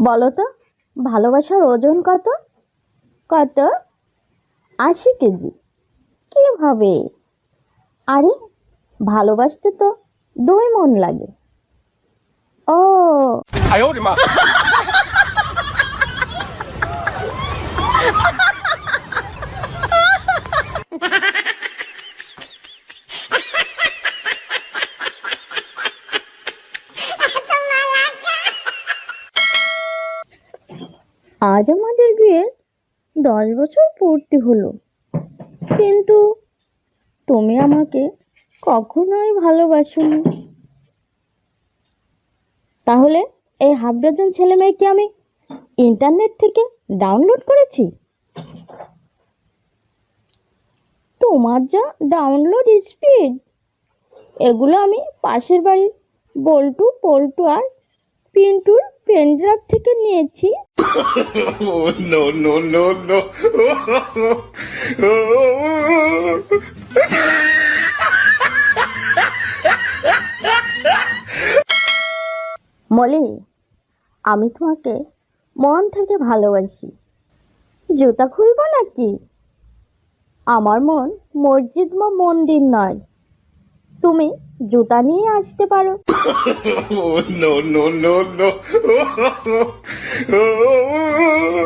বলো তো ভালোবাসার ওজন কত? কত? আশি কেজি। কীভাবে? আরে ভালোবাসতে তো দুই মন লাগে। ও। 哎 আজ আমাদের বিয়ে দশ বছর পূর্তি হলো। কিন্তু তুমি আমাকে কখনোই ভালোবাসোনি। তাহলে এই হাফ ডজন ছেলে মেয়েকে আমি ইন্টারনেট থেকে ডাউনলোড করেছি? তোমার যা ডাউনলোড স্পিড, এগুলো আমি পাশের বাড়ির বল্টু, পল্টু আর পিন্টুর পেন ড্রাইভ থেকে নিয়েছি। Oh no no no no! Moli আমি তোমাকে মন থেকে ভালোবাসি। জুতা খুলবো নাকি? আমার মন মসজিদ বা মন্দির নয়। তুমি জুতা নিয়ে আসতে পারো। Oh no no no. oh.